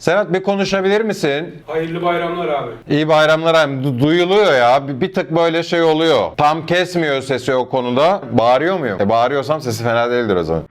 Serhat bir konuşabilir misin? Hayırlı bayramlar abi. İyi bayramlar abi. Du- duyuluyor ya. Bir, bir tık böyle şey oluyor. Tam kesmiyor sesi o konuda. Bağırıyor muyum? E bağırıyorsam sesi fena değildir o zaman.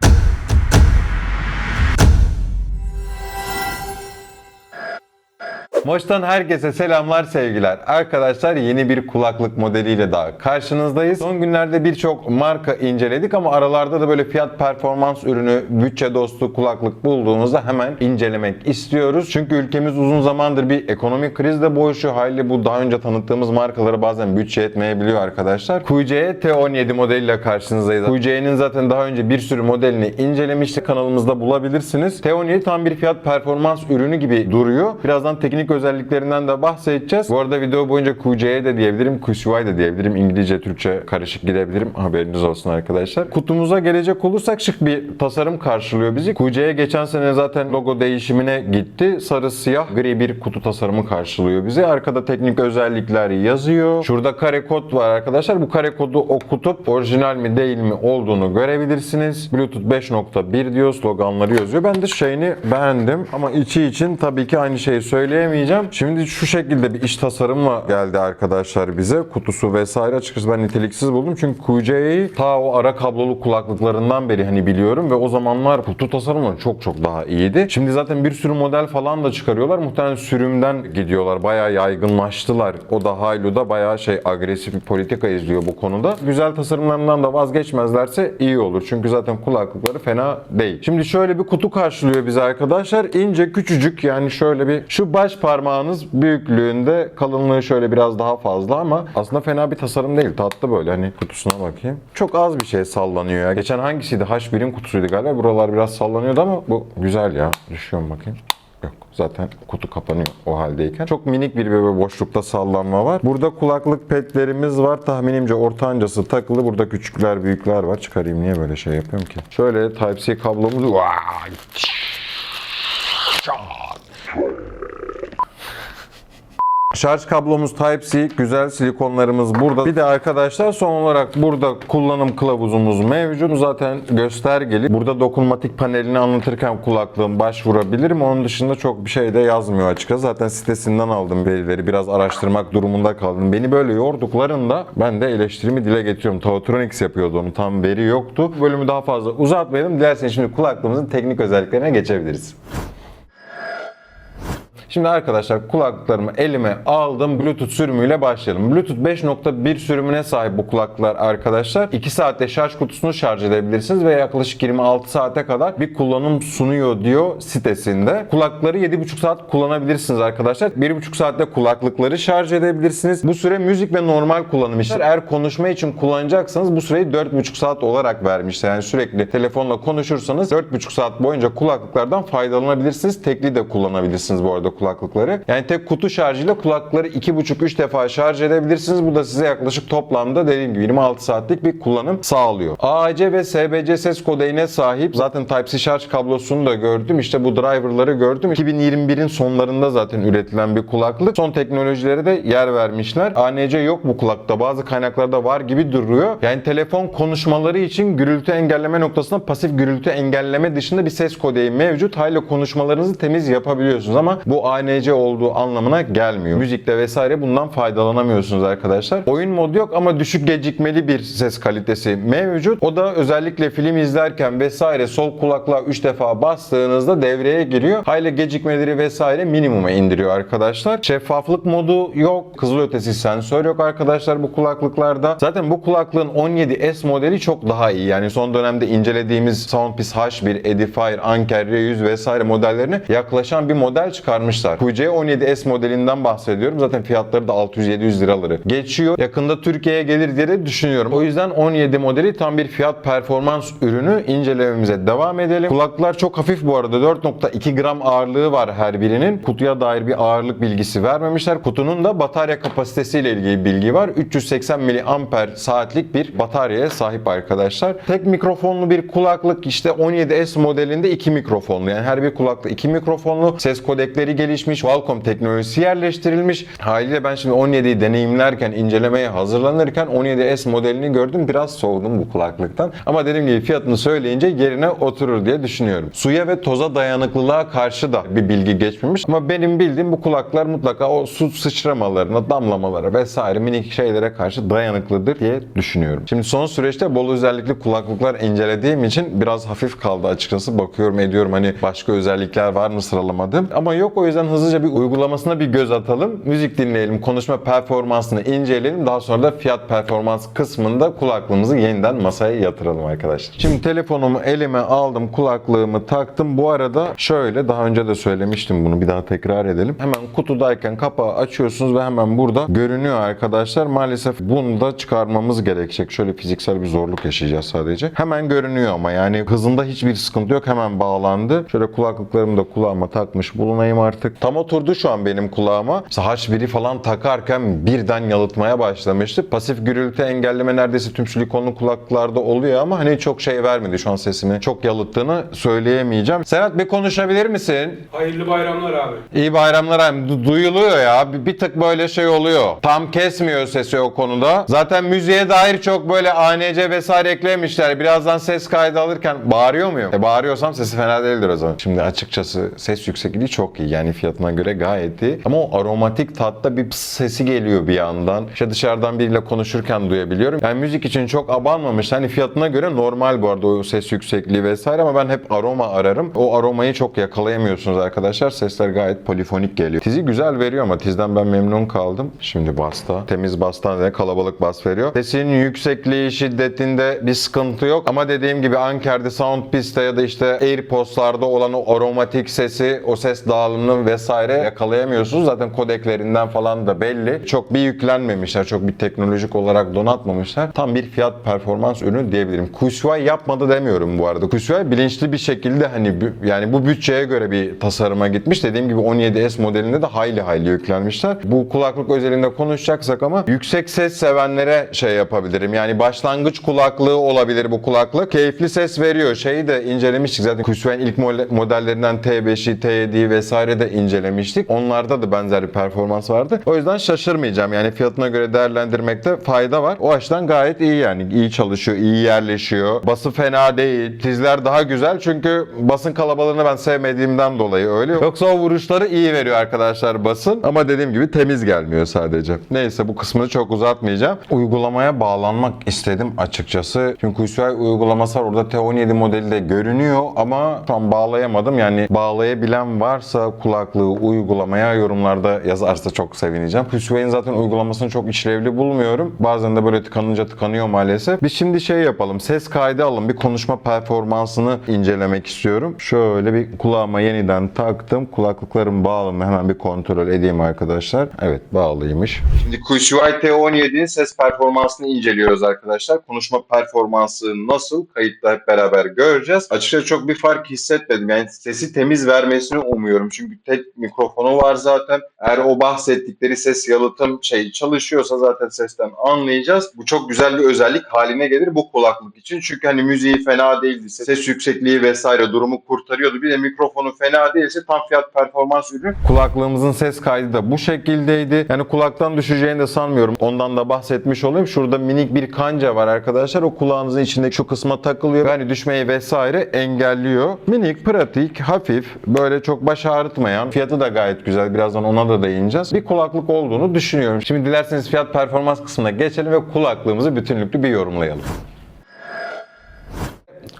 Moş'tan herkese selamlar sevgiler. Arkadaşlar yeni bir kulaklık modeliyle daha karşınızdayız. Son günlerde birçok marka inceledik ama aralarda da böyle fiyat performans ürünü, bütçe dostu kulaklık bulduğumuzda hemen incelemek istiyoruz. Çünkü ülkemiz uzun zamandır bir ekonomik krizle boğuşuyor. Hayli bu daha önce tanıttığımız markaları bazen bütçe etmeyebiliyor arkadaşlar. QC T17 modeliyle karşınızdayız. QC'nin zaten daha önce bir sürü modelini incelemiştik. Kanalımızda bulabilirsiniz. T17 tam bir fiyat performans ürünü gibi duruyor. Birazdan teknik özelliklerinden de bahsedeceğiz. Bu arada video boyunca QC'ye de diyebilirim, QCY de diyebilirim. İngilizce, Türkçe karışık gidebilirim. Haberiniz olsun arkadaşlar. Kutumuza gelecek olursak şık bir tasarım karşılıyor bizi. QC'ye geçen sene zaten logo değişimine gitti. Sarı siyah gri bir kutu tasarımı karşılıyor bizi. Arkada teknik özellikler yazıyor. Şurada kare kod var arkadaşlar. Bu kare kodu okutup orijinal mi değil mi olduğunu görebilirsiniz. Bluetooth 5.1 diyor. Sloganları yazıyor. Ben de şeyini beğendim. Ama içi için tabii ki aynı şeyi söyleyemeyeceğim. Şimdi şu şekilde bir iç tasarımla geldi arkadaşlar bize. Kutusu vesaire açıkçası ben niteliksiz buldum. Çünkü QC'yi ta o ara kablolu kulaklıklarından beri hani biliyorum ve o zamanlar kutu tasarımı çok çok daha iyiydi. Şimdi zaten bir sürü model falan da çıkarıyorlar. Muhtemelen sürümden gidiyorlar. Bayağı yaygınlaştılar. O da Hailu'da bayağı şey agresif bir politika izliyor bu konuda. Güzel tasarımlarından da vazgeçmezlerse iyi olur. Çünkü zaten kulaklıkları fena değil. Şimdi şöyle bir kutu karşılıyor bizi arkadaşlar. İnce küçücük yani şöyle bir şu baş parmağınız büyüklüğünde kalınlığı şöyle biraz daha fazla ama aslında fena bir tasarım değil. Tatlı böyle hani kutusuna bakayım. Çok az bir şey sallanıyor ya. Geçen hangisiydi? H1'in kutusuydu galiba. Buralar biraz sallanıyordu ama bu güzel ya. Düşüyorum bakayım. Yok zaten kutu kapanıyor o haldeyken. Çok minik bir böyle boşlukta sallanma var. Burada kulaklık petlerimiz var. Tahminimce ortancası takılı. Burada küçükler büyükler var. Çıkarayım niye böyle şey yapıyorum ki? Şöyle Type-C kablomuz. Vay! Şarj kablomuz Type-C, güzel silikonlarımız burada. Bir de arkadaşlar son olarak burada kullanım kılavuzumuz mevcut. Zaten göstergeli. Burada dokunmatik panelini anlatırken kulaklığım başvurabilirim. Onun dışında çok bir şey de yazmıyor açıkçası. Zaten sitesinden aldım verileri. Biraz araştırmak durumunda kaldım. Beni böyle yorduklarında ben de eleştirimi dile getiriyorum. Tavatronics yapıyordu onu. Tam veri yoktu. Bölümü daha fazla uzatmayalım. Dilerseniz şimdi kulaklığımızın teknik özelliklerine geçebiliriz. Şimdi arkadaşlar kulaklıklarımı elime aldım. Bluetooth sürümüyle başlayalım. Bluetooth 5.1 sürümüne sahip bu kulaklıklar arkadaşlar. 2 saatte şarj kutusunu şarj edebilirsiniz ve yaklaşık 26 saate kadar bir kullanım sunuyor diyor sitesinde. Kulaklıkları 7.5 saat kullanabilirsiniz arkadaşlar. 1.5 saatte kulaklıkları şarj edebilirsiniz. Bu süre müzik ve normal kullanım için. Eğer konuşma için kullanacaksanız bu süreyi 4.5 saat olarak vermişler. Yani sürekli telefonla konuşursanız 4.5 saat boyunca kulaklıklardan faydalanabilirsiniz. Tekli de kullanabilirsiniz bu arada kulaklıkları. Yani tek kutu şarjıyla kulaklıkları 2,5-3 defa şarj edebilirsiniz. Bu da size yaklaşık toplamda dediğim gibi 26 saatlik bir kullanım sağlıyor. AAC ve SBC ses kodeğine sahip. Zaten Type-C şarj kablosunu da gördüm. İşte bu driverları gördüm. 2021'in sonlarında zaten üretilen bir kulaklık. Son teknolojilere de yer vermişler. ANC yok bu kulakta. Bazı kaynaklarda var gibi duruyor. Yani telefon konuşmaları için gürültü engelleme noktasında pasif gürültü engelleme dışında bir ses kodeği mevcut. Hala konuşmalarınızı temiz yapabiliyorsunuz ama bu ANC olduğu anlamına gelmiyor. Müzikte vesaire bundan faydalanamıyorsunuz arkadaşlar. Oyun modu yok ama düşük gecikmeli bir ses kalitesi mevcut. O da özellikle film izlerken vesaire sol kulaklığa 3 defa bastığınızda devreye giriyor. Hayli gecikmeleri vesaire minimuma indiriyor arkadaşlar. Şeffaflık modu yok. Kızılötesi sensör yok arkadaşlar bu kulaklıklarda. Zaten bu kulaklığın 17S modeli çok daha iyi. Yani son dönemde incelediğimiz Soundpeace H1, Edifier, Anker, R100 vesaire modellerine yaklaşan bir model çıkarmışlar. QC17S modelinden bahsediyorum. Zaten fiyatları da 600-700 liraları geçiyor. Yakında Türkiye'ye gelir diye düşünüyorum. O yüzden 17 modeli tam bir fiyat performans ürünü incelememize devam edelim. Kulaklıklar çok hafif bu arada. 4.2 gram ağırlığı var her birinin. Kutuya dair bir ağırlık bilgisi vermemişler. Kutunun da batarya kapasitesiyle ilgili bilgi var. 380 mAh saatlik bir bataryaya sahip arkadaşlar. Tek mikrofonlu bir kulaklık işte 17S modelinde iki mikrofonlu. Yani her bir kulaklık iki mikrofonlu. Ses kodekleri geliyor gelişmiş. Qualcomm teknolojisi yerleştirilmiş. Haliyle ben şimdi 17'yi deneyimlerken, incelemeye hazırlanırken 17S modelini gördüm. Biraz soğudum bu kulaklıktan. Ama dediğim gibi fiyatını söyleyince yerine oturur diye düşünüyorum. Suya ve toza dayanıklılığa karşı da bir bilgi geçmemiş. Ama benim bildiğim bu kulaklar mutlaka o su sıçramalarına, damlamalara vesaire minik şeylere karşı dayanıklıdır diye düşünüyorum. Şimdi son süreçte bol özellikli kulaklıklar incelediğim için biraz hafif kaldı açıkçası. Bakıyorum ediyorum hani başka özellikler var mı sıralamadım. Ama yok o yüzden hızlıca bir uygulamasına bir göz atalım. Müzik dinleyelim, konuşma performansını inceleyelim. Daha sonra da fiyat performans kısmında kulaklığımızı yeniden masaya yatıralım arkadaşlar. Şimdi telefonumu elime aldım, kulaklığımı taktım. Bu arada şöyle daha önce de söylemiştim bunu bir daha tekrar edelim. Hemen kutudayken kapağı açıyorsunuz ve hemen burada görünüyor arkadaşlar. Maalesef bunu da çıkarmamız gerekecek. Şöyle fiziksel bir zorluk yaşayacağız sadece. Hemen görünüyor ama yani hızında hiçbir sıkıntı yok. Hemen bağlandı. Şöyle kulaklıklarımı da kulağıma takmış bulunayım artık. Tam oturdu şu an benim kulağıma. Mesela H1'i falan takarken birden yalıtmaya başlamıştı. Pasif gürültü engelleme neredeyse tüm silikonlu kulaklıklarda oluyor ama hani çok şey vermedi şu an sesimi. Çok yalıttığını söyleyemeyeceğim. Serhat bir konuşabilir misin? Hayırlı bayramlar abi. İyi bayramlar abi. Du- duyuluyor ya. Bir, bir tık böyle şey oluyor. Tam kesmiyor sesi o konuda. Zaten müziğe dair çok böyle ANC vesaire eklemişler. Birazdan ses kaydı alırken bağırıyor muyum? E bağırıyorsam sesi fena değildir o zaman. Şimdi açıkçası ses yüksekliği çok iyi. Yani fiyatına göre gayet iyi. Ama o aromatik tatta bir sesi geliyor bir yandan. İşte dışarıdan biriyle konuşurken duyabiliyorum. Yani müzik için çok abanmamış. Hani fiyatına göre normal bu arada o ses yüksekliği vesaire ama ben hep aroma ararım. O aromayı çok yakalayamıyorsunuz arkadaşlar. Sesler gayet polifonik geliyor. Tizi güzel veriyor ama tizden ben memnun kaldım. Şimdi basta. Temiz bastan ve kalabalık bas veriyor. Sesin yüksekliği şiddetinde bir sıkıntı yok ama dediğim gibi Anker'de Soundpiece'te ya da işte AirPods'larda olan o aromatik sesi, o ses dağılımını vesaire yakalayamıyorsunuz. Zaten kodeklerinden falan da belli. Çok bir yüklenmemişler. Çok bir teknolojik olarak donatmamışlar. Tam bir fiyat performans ürünü diyebilirim. Kushway yapmadı demiyorum bu arada. Kushway bilinçli bir şekilde hani yani bu bütçeye göre bir tasarıma gitmiş. Dediğim gibi 17S modelinde de hayli hayli yüklenmişler. Bu kulaklık özelinde konuşacaksak ama yüksek ses sevenlere şey yapabilirim. Yani başlangıç kulaklığı olabilir bu kulaklık. Keyifli ses veriyor. Şeyi de incelemiştik zaten. Kushway'in ilk modellerinden T5'i, T7'yi vesaire de incelemiştik. Onlarda da benzer bir performans vardı. O yüzden şaşırmayacağım. Yani fiyatına göre değerlendirmekte fayda var. O açıdan gayet iyi yani. İyi çalışıyor, iyi yerleşiyor. Bası fena değil. Tizler daha güzel çünkü basın kalabalığını ben sevmediğimden dolayı öyle. Yoksa o vuruşları iyi veriyor arkadaşlar basın. Ama dediğim gibi temiz gelmiyor sadece. Neyse bu kısmını çok uzatmayacağım. Uygulamaya bağlanmak istedim açıkçası. Çünkü Kushway uygulaması var. Orada T17 modeli de görünüyor ama şu an bağlayamadım. Yani bağlayabilen varsa kulaklığı uygulamaya yorumlarda yazarsa çok sevineceğim. Kushway'in zaten uygulamasını çok işlevli bulmuyorum. Bazen de böyle tıkanınca tıkanıyor maalesef. Biz şimdi şey yapalım. Ses kaydı alalım. Bir konuşma performansını incelemek istiyorum. Şöyle bir kulağıma yeniden taktım. Kulaklıklarım bağlı mı? Hemen bir kontrol edeyim arkadaşlar. Evet bağlıymış. Şimdi Kushway T17'nin ses performansını inceliyoruz arkadaşlar. Konuşma performansı nasıl? Kayıtta hep beraber göreceğiz. Açıkçası çok bir fark hissetmedim. Yani sesi temiz vermesini umuyorum. Çünkü tek mikrofonu var zaten. Eğer o bahsettikleri ses yalıtım şey çalışıyorsa zaten sesten anlayacağız. Bu çok güzel bir özellik haline gelir bu kulaklık için. Çünkü hani müziği fena değildi. Ses yüksekliği vesaire durumu kurtarıyordu. Bir de mikrofonu fena değilse tam fiyat performans ürün. Kulaklığımızın ses kaydı da bu şekildeydi. Yani kulaktan düşeceğini de sanmıyorum. Ondan da bahsetmiş olayım. Şurada minik bir kanca var arkadaşlar. O kulağınızın içindeki şu kısma takılıyor. Yani düşmeyi vesaire engelliyor. Minik, pratik, hafif, böyle çok baş ağrıtmayan. Fiyatı da gayet güzel. Birazdan ona da değineceğiz. Bir kulaklık olduğunu düşünüyorum. Şimdi dilerseniz fiyat performans kısmına geçelim ve kulaklığımızı bütünlüklü bir yorumlayalım.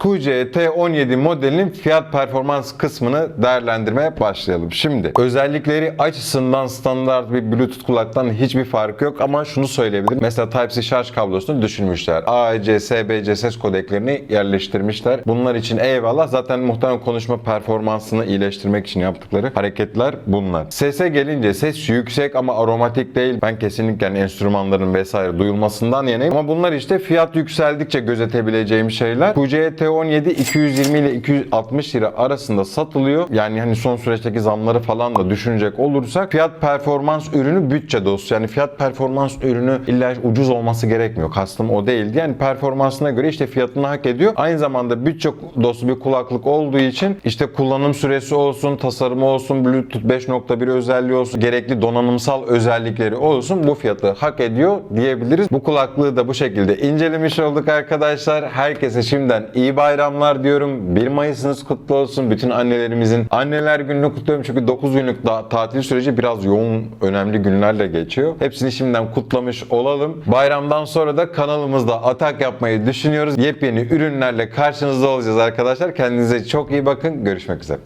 QC-T17 modelinin fiyat performans kısmını değerlendirmeye başlayalım. Şimdi özellikleri açısından standart bir Bluetooth kulaktan hiçbir farkı yok ama şunu söyleyebilirim. Mesela Type-C şarj kablosunu düşünmüşler. AEC, SBC ses kodeklerini yerleştirmişler. Bunlar için eyvallah. Zaten muhtemelen konuşma performansını iyileştirmek için yaptıkları hareketler bunlar. Sese gelince ses yüksek ama aromatik değil. Ben kesinlikle yani enstrümanların vesaire duyulmasından yanayım. Ama bunlar işte fiyat yükseldikçe gözetebileceğim şeyler. QC-T17 G17 220 ile 260 lira arasında satılıyor. Yani hani son süreçteki zamları falan da düşünecek olursak fiyat performans ürünü bütçe dostu. Yani fiyat performans ürünü illa ucuz olması gerekmiyor. Kastım o değildi. Yani performansına göre işte fiyatını hak ediyor. Aynı zamanda bütçe dostu bir kulaklık olduğu için işte kullanım süresi olsun, tasarımı olsun, Bluetooth 5.1 özelliği olsun, gerekli donanımsal özellikleri olsun bu fiyatı hak ediyor diyebiliriz. Bu kulaklığı da bu şekilde incelemiş olduk arkadaşlar. Herkese şimdiden iyi bayramlar diyorum. 1 Mayıs'ınız kutlu olsun. Bütün annelerimizin anneler gününü kutluyorum. Çünkü 9 günlük da tatil süreci biraz yoğun, önemli günlerle geçiyor. Hepsini şimdiden kutlamış olalım. Bayramdan sonra da kanalımızda atak yapmayı düşünüyoruz. Yepyeni ürünlerle karşınızda olacağız arkadaşlar. Kendinize çok iyi bakın. Görüşmek üzere.